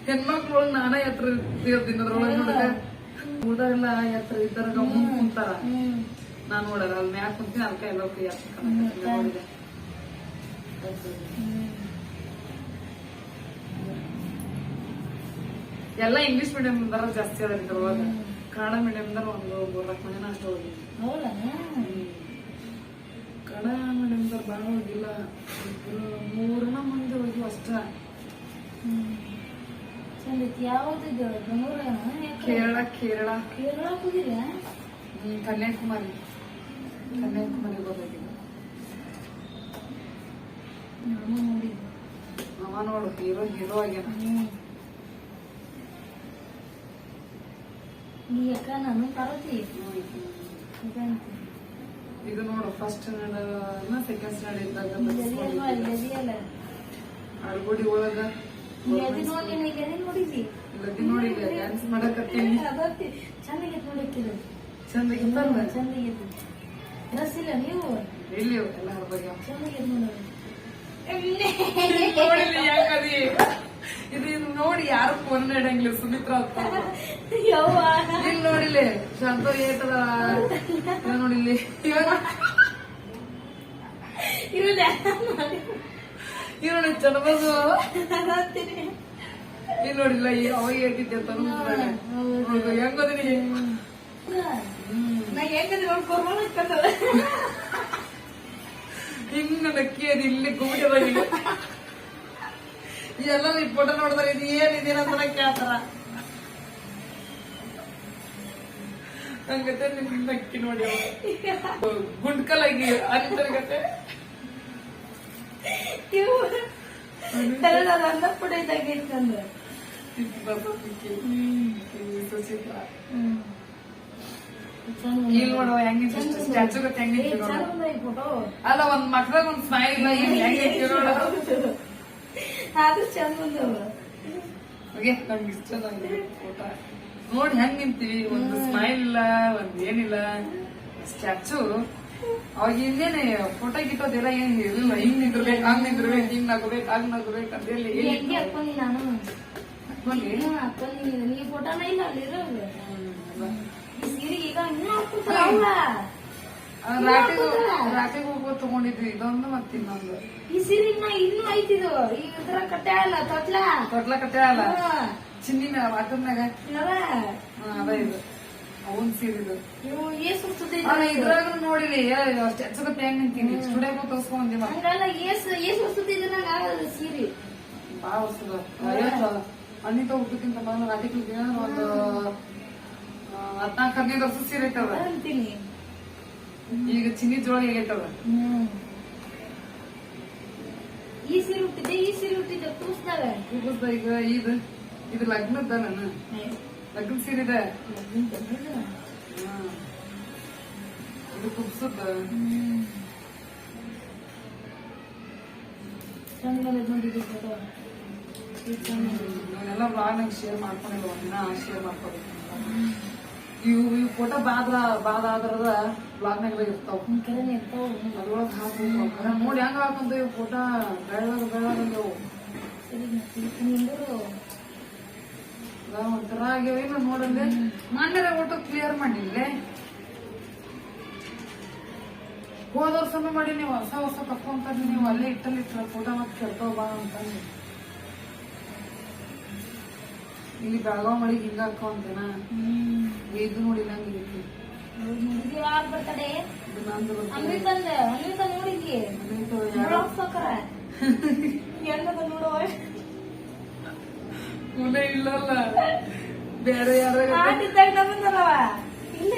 ಹೆಣ್ಮಕ್ಳು ನಾನೇ ಯಾತ್ರ ಇರ್ತೀನಿ ಅದ್ರೊಳಗೆ ನೋಡಿದ್ರೆ ಹುಡುಗರೆಲ್ಲ ಯಾತ್ರ ಇದ್ದಾರ ಗಮ್ಮ ಕುಂತಾರ. ನಾನ್ ನೋಡಲ್ಲ ಅಲ್ಲಿ ಮ್ಯಾಕ್ ಕುಂತೀನಿ ಅದಕ್ಕೆ ಎಲ್ಲ ಫ್ರೀ ಆಗ್ತದೆ ಎಲ್ಲ ಇಂಗ್ಲಿಷ್ ಮೀಡಿಯಂ ಬರೋ ಜಾಸ್ತಿ ಅದ ಇದ್ರೊಳಗ ಕನ್ನಡ ಮೀಡಿಯಂ ದರ ಒಂದು ಮೂರ್ನಾಲ್ಕು ಮನೆ ಅಷ್ಟು ಹೋಗಿ ಕನ್ನಡ ಮೀಡಿಯಂ ದರ ಭಾಳ ಹೋಗಿಲ್ಲ ಮೂರನ ಮಂದಿ ಹೋಗಿ ಅಷ್ಟ. ಹ್ಮ್. ಚಂದ ಐತಿ ಯಾವ್ದು ಇದು? ಬೆಂಗಳೂರಾಗ ಕೇರಳ ಕೇರಳ. ಕೇರಳ ಹೋಗಿಲ್ಲ ಕನ್ಯಾಕುಮಾರಿ. ಕನ್ಯಾಕುಮಾರಿ ಹೋಗಿದ್ವಿ ನಾನು ನೋಡಿ. ಅವ ನೋಡು ಹೀರೋ ಹೀರೋ ಆಗ್ಯಾನ. ನೀ ಅಕ್ಕ ನಾನು ಪಾರ್ವತಿ. ಇದು ನೋಡು ಫಸ್ಟ್ ಸ್ಟ್ಯಾಂಡರ್ಡ್ ಸೆಕೆಂಡ್ ಸ್ಟ್ಯಾಂಡರ್ಡ್ ಇದ್ದಾಗ. ಅಡ್ಗುಡಿ ಒಳಗ ಎದೆ ನೋಡಿ ನೀ ಎದೆ ನೋಡಿದ್ದಿ? ಲದ್ದಿ ನೋಡಿ ಡ್ಯಾನ್ಸ್ ಮಾಡಕತ್ತೀನಿ. ಅದತ್ತಿ ಚೆನ್ನಾಗೈತೆ ನೋಡಿಕ್ಕಿದು ಚಂದ ಇತ್ತಲ್ಲ ಚೆನ್ನಾಗೈತೆ ಡ್ರೆಸ್ ಇಲ್ಲ ನೀವು ಇಲ್ಲಿ ಎಲ್ಲ ಹಬ್ಬಗ್ಯಾವ ಚೆನ್ನಾಗೈತೆ ನೋಡಿ ನೋಡಿಲ್ಲ ಹೆಂಗದಿ ಇದು ಇದು ನೋಡಿ ಯಾರು ಫೋನ್ ಇಡಂಗಿಲ್ಲ ಸುಮಿತ್ರಾ ಅಂತ ಇಲ್ಲಿ ನೋಡಿಲ್ಲಿ ಶಾಂತ ಏತದ ನೋಡಿಲ್ಲಿ ನೋಡಿ ಚನ್ನಬಸು ಇಲ್ಲಿ ನೋಡಿಲ್ಲ ಅವಾಗ ಹೇಳ್ತಿದ್ದೆ ತನು ಹೆಂಗದಿ ನಾ ಹೆಂಗಂದ್ರೆ ಅವ್ಳು ಕೊರೋನಾ ಕಟ್ಟಲ್ಲ ಹಿಂಗ ನಕ್ಕಿ ಅದು ಇಲ್ಲಿ ಗುಮ್ಮಿಟದಾಗ ಎಲ್ಲ ಈ ಫೋಟೋ ನೋಡಿದ್ರೆ ಇದು ಏನಿದೆ ಅಂತ ಕೇಳ್ತಾರ ಹಂಗತೆ ನಿಮ್ ನಕ್ಕಿ ನೋಡಿ ಗುಂಡ್ಕಲಾಗಿ ಅಂತರ್ಗತೆ ಕನ್ನಡ ಅನ್ನಪುಡ ಇದ್ದಾಗ ಹ್ಮ್ ಇಲ್ಲಿ ನೋಡುವ ಹೆಂಗಿತ್ತು ಸ್ಟ್ಯಾಚು ಗತ್ತೆ ಅಲ್ಲ ಒಂದ್ ಮಕ್ಕದಾಗ ಒಂದ್ ಸ್ಮೈಲ್ ಇಲ್ಲ ಅದು ಚಂದ ಇಷ್ಟ ಫೋಟೋ ನೋಡಿ ಹೆಂಗ್ ನಿಂತೀವಿ. ಒಂದು ಸ್ಮೈಲ್ ಇಲ್ಲ ಒಂದ್ ಏನಿಲ್ಲ. ಸ್ಟ್ಯಾಚು ಅವಾಗ ಇನ್ನೇನೆ ಫೋಟೋ ಗಿಟ್ಟೋದೆಲ್ಲ ಏನ್ ಇರ್ಲಿಲ್ಲ ಹಿಂಗ್ ನಿಂತಿರ್ಬೇಕು ಹಂಗ್ ನಿಂತಿರ್ಬೇಕು ಹಿಂಗ್ ನಗಬೇಕು ಹಂಗ್ ನಗಬೇಕು ಅದೆಲ್ಲ ಹೆಂಗೆ ಹಾಕೊಂಡಿ ನಾನು? ಹಾಕೊಂಡಿ ಹ್ಮ್, ಹಾಕೊಂಡಿ ನೀ ಫೋಟೋನ ಇಲ್ಲ ಅಲ್ಲಿ ಇರೋದು ಈ ಸೀರೆ ಈಗ ಇನ್ನೂ ಹಾಕ್ಬಿಟ್ರ ರಾಟಿಗೆ ರಾಟಿಗೆ ಹೋಗ್ಬೋದು ತಗೊಂಡಿದ್ವಿ. ಇದೊಂದು ಮತ್ತೆ ಇನ್ನೊಂದು. ಈ ಸೀರೆ ಇನ್ನ ಐತಿದು ಈ ಇದ್ರ ಕಟ್ಟೆ ಅಲ್ಲ ತೊಟ್ಲ. ತೊಟ್ಲ ಕಟ್ಟೆ ಅಲ್ಲ. ವಾಟರ್ನಾಗ ಅದ ಇದು. ಅವನ್ ಸೀರಿದು ಇವು ಏಸ್ ಇದ್ರಾಗ ನೋಡಿಲಿ ಸ್ಟ್ಯಾಚು ಹೆಂಗ್ ನಿಂತೀನಿ? ಸ್ಟುಡಿಯೋಗೂ ತೋರ್ಸ್ಕೊಂಡಿ ಹಂಗಲ್ಲ ಏಸ್ ಏಸ್ ನಂಗೆ ಆಗಲ್ಲ ಸೀರೆ. ಬಾಳ ವರ್ಷದ ಅನಿತಾ ಹುಟ್ಟಕ್ಕಿಂತ ಮೊದಲು ರಾಟಿಗೆ ಒಂದು ಹದ್ನಾಲ್ಕು ಹದಿನೈದು ವರ್ಷ ಸೀರೆ ಐತದ ಅಂತೀನಿ. ಈಗ ಚಿನ್ನಿ ಜೋಳ ಆಗೈತದ ಹ್ಮ್. ಈ ಸೀರೆ ಹುಟ್ಟಿದ್ದೆ ಈ ಸೀರೆ ಹುಟ್ಟಿದ್ದೆ ಕೂಸ್ದಾಗ ಈಗ ಇದು ಇದು ಲಗ್ನದ ನಾನು ಲಗ್ನ ಸೀರೆ ಇದೆ. ಹಾ. ಇದು ಕುಬ್ಸದ ನಾನೆಲ್ಲ ನೋಡಿದ್ದು ನಂಗೆ ಶೇರ್ ಮಾಡ್ಕೊಂಡಿಲ್ಲ ಒಂದಿನ ಶೇರ್ ಮಾಡ್ಕೋಬೇಕು. ಇವು ಇವು ಫೋಟೋ ಬಾದ ಬಾದ ಆದ್ರದ ಬ್ಲಾಗ್ನಾಗ ಇರ್ತಾವ. ಕರೆನೆ ಇರ್ತಾವ ಅದ್ರೊಳಗೆ ಹಾಕ್ಬೇಕು. ನೋಡಿ ಹೆಂಗ ಹಾಕಂತ ಇವು ಫೋಟೋ ಬೆಳದಾಗ ನಿಂದರು ಒಂಥರ ಆಗ್ಯಾವ ಏನು ನೋಡಂದೆ ಮಣ್ಣರ ಒಟ್ಟು ಕ್ಲಿಯರ್ ಮಾಡಿಲ್ಲೇ. ಹೋದ ವರ್ಷನೂ ಮಾಡಿ ನೀವು ಹೊಸ ಹೊಸ ತಕ್ಕೊಂತ ನೀವು ಅಲ್ಲೇ ಇಟ್ಟಲ್ಲಿ ಇಟ್ಟ ಫೋಟೋ ಮತ್ತೆ ಕೇಳ್ತಾವ ಬಾ ಅಂತಂದು. ಇಲ್ಲಿ ಬೆಳಗಾವ್ ಮಳಿಗೆ ಹಿಂಗ ಹಾಕೊಂತೇನ ಇದು ನೋಡಿ ನಂಗೆ ನೋಡಿದ್ವಿ ಯಾರು ಬರ್ತಾಡೆ ನಂದು ಅಮೃತಂದ ಅಮೃತ ನೋಡಿದ್ವಿ. ಸಾಕರ. ನೋಡುವ. ಮುಂದೆ ಇಲ್ಲಲ್ಲ. ಬೇರೆ ಯಾರ ಆಟಿದ್ದಾಗ ನಮ್ಮಂದಲ್ಲವ ಇಲ್ಲ.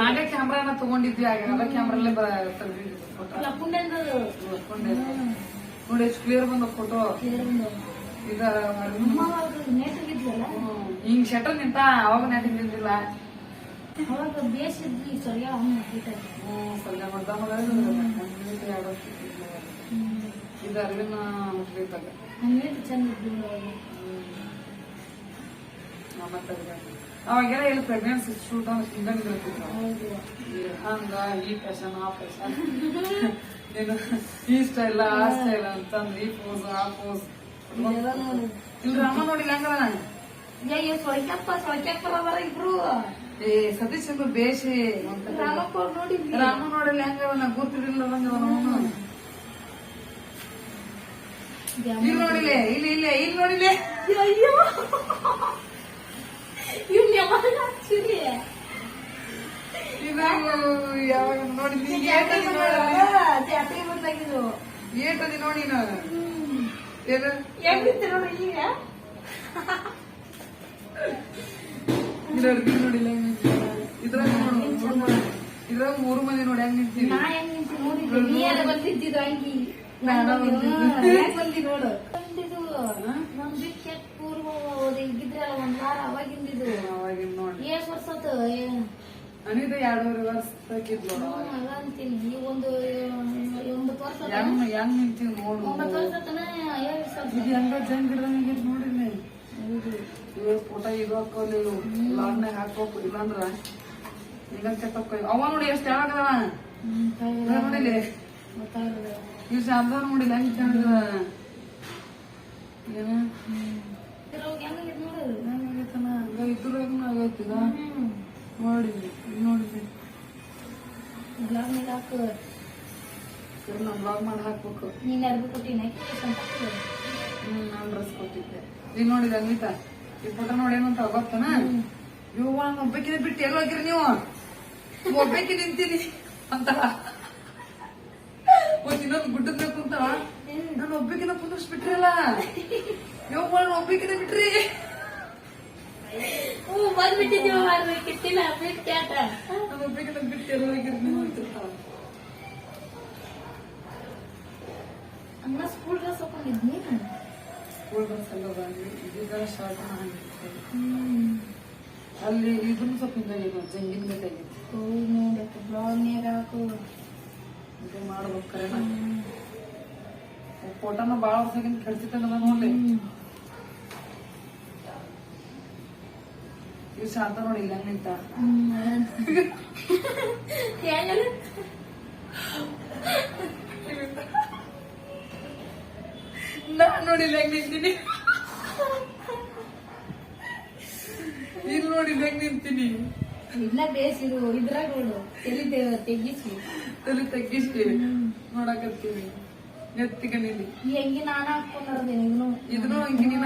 ಆಗ ಕ್ಯಾಮ್ರಾನ ತಗೊಂಡಿದ್ವಿ ಆಗ ಅದ ಕ್ಯಾಮ್ರಲ್ಲೇ ಫೋಟೋ ಪುಂಡೆ ಅಂದದು ನೋಡಿ ಎಷ್ಟು ಕ್ಲಿಯರ್ ಬಂದ. ಫೋಟೋ ಈಗ ಹಿಂಗ್ ಶಟರ್ ನಿಂತ ಅವಾಗ ನೆಟ್ಟಿಗೆ ನಿಂತಿಲ್ಲ ಅವಾಗ ಬೇಸಿದ್ವಿ ಸರಿಯ ಅವನು ಹ್ಮ್ ಸಲ್ಯ ಮಾಡ್ದ ಇದು ಅರಿವಿನ ಮುಟ್ಲಿದ್ದಾಗ ನೇಟ್ ಚಂದ ಅವಾಗೆಲ್ಲ ಇಲ್ಲಿ ಪ್ರೆಗ್ನೆನ್ಸಿ ಶೂಟ್ ಹಂಗ ಈ ಫ್ಯಾಷನ್ ಆ ಫ್ಯಾಷನ್ ಏನು ಈ ಸ್ಟೈಲ್ ಆ ಸ್ಟೈಲ್ ಅಂತಂದ್ರೆ ಈ ಪೋಸ್ ಆ ಪೋಸ್ ಇಲ್ರಿ ರಾಮ ನೋಡಿಲ್ಲ ಹಂಗದ ಇಬ್ರು. ಏ ಸತೀಶ್ ಚಂದ್ರ ಬೇಷಿ. ರಾಮ ನೋಡಿಲ್ಲ ಹೆಂಗ ನಾ ಗೊತ್ತಿರಲಿಲ್ಲ ಹಂಗ ಅವನು ಇಲ್ಲಿ ನೋಡಿಲೆ ಇಲ್ಲಿ ಇಲ್ಲೇ ಇಲ್ಲಿ ನೋಡಿಲೆ ಅಯ್ಯೋ ಯಾವಾಗ ಯಾವಾಗ ನೋಡಿ ಏಟದಿ ನೋಡ ನೋಡಿ ಈಗ ಇದು ಅರ್ಬಿ ನೋಡಿಲ್ಲ ಹೆಂಗ್ ನಿಂತಿಲ್ಲ. ಇದ್ರಾಗ ನೋಡು ಮೂರು ಮಂದಿ ನೋಡಿ ಹೆಂಗ್ ನಿಂತೀವಿ ನಾ ಹೆಂಗ್ ನಿಂತೀನಿ ನೋಡಿದ್ದೆ ನಾನು ನೋಡು ಬಂದಿದ್ದು ನಮ್ ಕೆಟ್ಟ ಪೂರ್ವ ಹೋದ ಒಂದ್ ವಾರ ಅವಾಗಿಂದಿದ್ದು ಅವಾಗಿನ್ ನೋಡಿ ಎಷ್ಟು ವರ್ಷ ಆತು ಅನಿದ ಎರಡೂವರೆ ವರ್ಷ. ಅದ ಅಂತೀನಿ ಒಂದು ಒಂಬತ್ತು ವರ್ಷ ಆತು. ಹೆಂಗ್ ಹೆಂಗ್ ನಿಂತೀವಿ ನೋಡು ಒಂಬತ್ತು ವರ್ಷ ಆತು. ಇದು ಹೆಂಗ ಜಂಗ್ ಹಿಡ್ದಂಗೆ ನೋಡಿಲ್ಲ. ಇವಾಗ ಫೋಟೋ ಇದು ಹಾಕೋಲ್ಲ ಇವು ಲಾಗ್ನಾಗ ಹಾಕೋಕು ಇಲ್ಲಾಂದ್ರ ಈಗ ಕೆಟ್ಟಕ್ಕ ಅವ ನೋಡಿ ಎಷ್ಟು ಯಾವಾಗದ ಹ್ಮ್, ಹೌದು. ನೋಡಿಲಿ ಗೊತ್ತಾಗಲ್ಲ. ಇವ್ ನೋಡಿಲ್ಲ ಹೆಂಗ್ ಚಂದ ಏನ ಇದ್ರೊಳಗೆ ಹೆಂಗಾಗೈತ್ ನೋಡು ಹೆಂಗಾಗೈತನ ಹಂಗ ಇದ್ರಾಗ ಆಗೈತಿ ಈಗ ಹ್ಮ್. ನೋಡಿದ್ವಿ ನೋಡಿದ್ವಿ ಬ್ಲಾಗ್ ಮೇಲೆ ಹಾಕು. ಸರಿ ನಾ ಬ್ಲಾಗ್ ಮಾಡಿ ಹಾಕ್ಬೇಕು. ನೀನು ಅರ್ಬಿ ಕೊಟ್ಟಿನ ಹ್ಞೂ ನಾನ್ ಡ್ರೆಸ್ ಕೊಟ್ಟಿದ್ದೆ. ಈಗ ನೋಡಿದ ಅನ್ವಿತಾ? ಈ ಫೋಟೋ ನೋಡಿ ಏನಂತ ಗೊತ್ತನ? ಇವ್ ನಾನು ಒಬ್ಬಕಿನ ಬಿಟ್ಟು ಎಲ್ಲಿ ಹೋಗಿರಿ ನೀವು? ಒಬ್ಬಕಿ ನಿಂತೀನಿ ಅಂತ. ಒಂದ್ ಇನ್ನೊಂದು ಗುಡ್ಡದ ಕುಂತಾವ? ನಾನು ಒಬ್ಬಕಿನ ಕುಂದಿರ್ಸ್ಬಿಟ್ರಲ್ಲ ಯವ್ವ ಒಬ್ಬಕಿನ ಬಿಟ್ರಿ. ಹ್ಞೂ ಬಂದ್ಬಿಟ್ಟಿದ್ದೀವಿ ಮಾಡ್ಬೇಕಿತ್ತಿಲ್ಲ ಬಿಟ್ಟು ಕ್ಯಾಟ ನಮ್ಮೊಬ್ಬರಿಗೆ ಬಿಟ್ಟು ಎಲ್ಲ ಹೋಗಿರ್ತೀನಿ ಅಂತಿರ್ತಾಳ ಅಮ್ಮ ಸ್ಕೂಲ್ ಡ್ರೆಸ್ ಹಾಕೊಂಡಿದ್ನಿ ಸ್ಕೂಲ್ ಬಸ್ ಎಲ್ಲ ಬಂದು ಇದೀಗ ಶಾರ್ಟ್ ಆಗಿರ್ತದೆ ಹ್ಮ್ ಅಲ್ಲಿ ಇದನ್ನು ಸ್ವಲ್ಪ ಹಿಂಗಾಗಿದೆ ಜಂಗಿನ ಬೇಕಾಗಿತ್ತು ಹೋಗಿ ನೋಡಕ್ಕೆ ಬ್ಲೌಸ್ನ್ಯಾಗ ಹಾಕು ಇದು ಮಾಡ್ಬೇಕು ಕರೆ ಫೋಟೋನ ಭಾಳ ವರ್ಷಕ್ಕಿಂತ ಕಳ್ಸಿದ್ದೆ ನನ್ನ ನೋಡ್ಲಿ ಇವ್ ಶಾಂತ ನೋಡಿ ಇಲ್ಲ ನಿಂತ. ನಾನ್ ನೋಡಿಲ್ಲ ಹೆಂಗ್ ನಿಂತೀನಿ. ಇಲ್ಲಿ ನೋಡಿಲ್ಲ ಹೆಂಗ್ ನಿಂತೀನಿ. ಇಲ್ಲ ಬೇಸಿರು ಇದ್ರಾಗ ನೋಡು ತಲಿ ತೆಗಿಸಿ ತಲೆ ತಗ್ಗಿಸಿ ನೋಡಕತ್ತೀವಿ ಈ ನಾನು ಇದನ್ನು ಇದನ್ನು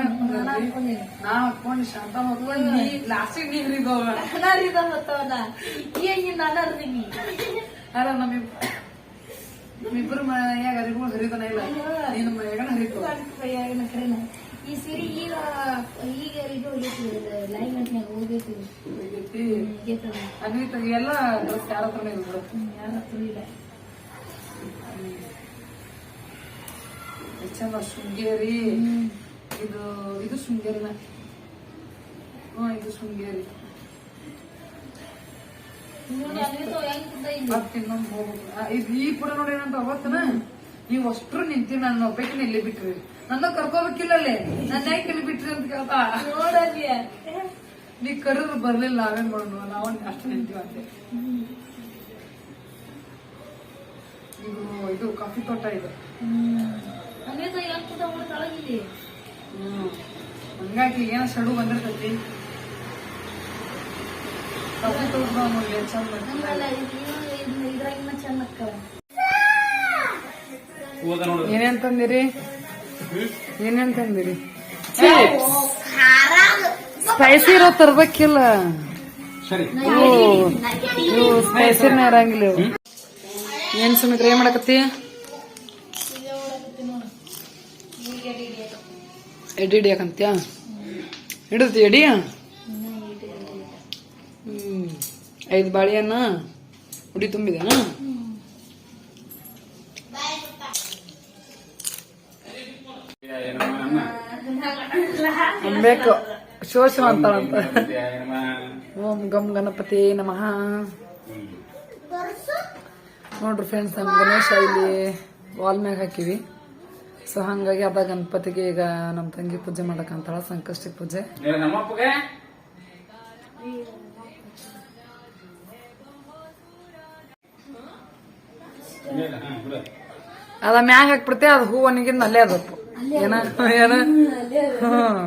ನಾ ಹಾಕೊಂಡು ಶಾಂತ ನೀ ಲಾಸ್ಟಿಗೆ ನೀ ಹರಿದವ ಅನಾರಿದ ಮತ್ತವಲ್ಲ ಈ ಹೆಂಗಿ ನಾನು? ಅರ್ದೀನಿ ಅಲ್ಲ ನಮ್ಮಿಬ್ ನಮ್ಮಿಬ್ಬರು ಮನ್ಯಾಗ ಹರಿಗಳು ಹರಿದನ ಇಲ್ಲ. ನೀನು ಮನೆಯಾಗ ಹರಿತು ಈ ಸಿರಿ ಈಗ ಈಗ ಇದು ಗಂಟ್ನ್ಯಾಗ ಹೋಗೈತಿ ಅನ್ವಿತ ಎಲ್ಲ ಡ್ರೆಸ್ ಯಾರ ಹತ್ರನೇ ಇಲ್ಲ ಯಾರ ಹತ್ರ ಇಲ್ಲ. ಚಂದ ಶೃಂಗೇರಿ. ಇದು ಇದು ಶೃಂಗೇರಿನ. ಹ್ಞೂ ಇದು ಶೃಂಗೇರಿ. ಇನ್ನೊಂದು ಹೋಗ್ಬೇಕು. ಇದು ಈ ಕೂಡ ನೋಡಿ ಏನಂತ ಅವತ್ತನ? ನೀವು ಅಷ್ಟ್ರು ನಿಂತಿ ನಾನು ಒಬ್ಬಕಿನ ಇಲ್ಲಿ ಬಿಟ್ರಿ. ನನ್ನ ಕರ್ಕೋಬೇಕಿಲ್ಲ ಅಲ್ಲಿ. ನನ್ನ ಯಾಕೆ ಇಲ್ಲಿ ಬಿಟ್ರಿ ಅಂತ ಕೇಳ್ತಾ? ನೋಡಲ್ಲಿ ನೀ ಕರೆದ್ರು ಬರ್ಲಿಲ್ಲ ನಾವೇನ್ ಮಾಡೋಣ ನಾವು ಅಷ್ಟು ನಿಂತೀವಿ ಅಂತ. ಇದು ಇದು ಕಾಫಿ ತೋಟ ಇದು. ಹ್ಮ್. ಹಂಗಾಗಿ ಏನೋ ಸಡು ಬಂದಿರ್ತೈತಿ. ತೋಟ ನೋಡಿ ಚಂದ ಏನೇನ್ ತಂದಿರಿ? ಏನೇನ್ ತಂದಿರಿ? ಸ್ಪೈಸಿ ಇರೋ ತರ್ಬೇಕಿಲ್ಲ. ಸ್ಪೈಸಿನ ಇರಂಗಿಲ್ಲ ಏನ್ ಸುಮಿತ್ರ ಏನ್ ಮಾಡಕತ್ತಿ? ಎಡಿ ಹಿಡಿಯಕಂತ್ಯ ಹಿಡಿದ್ತಿ ಎಡಿ ಹ್ಞೂ ಐದು ಬಾಳೆಹಣ್ಣ ಉಡಿ ತುಂಬಿದೇನ? ಬೇಕು ಶೋಷ ಅಂತಾಳಂತ ಓಂ ಗಮ್ ಗಣಪತಿ ನಮಃ. ನೋಡ್ರಿ ಫ್ರೆಂಡ್ಸ್ ನಮ್ ಗಣೇಶ ಇಲ್ಲಿ ವಾಲ್ ಮ್ಯಾಗ ಹಾಕಿವಿ. ಸೊ ಹಂಗಾಗಿ ಅದ ಗಣಪತಿಗೆ ಈಗ ನಮ್ ತಂಗಿ ಪೂಜೆ ಮಾಡಕಂತಾಳ ಸಂಕಷ್ಟಿ ಪೂಜೆ. ಅದ ಮ್ಯಾಗ ಹಾಕ್ಬಿಡ್ತೆ ಅದು ಹೂ ಒಣಗಿಂದ ಅಲ್ಲೇ ಅದಪ್ಪ ಏನ? ಏನ? ಹ್ಮ್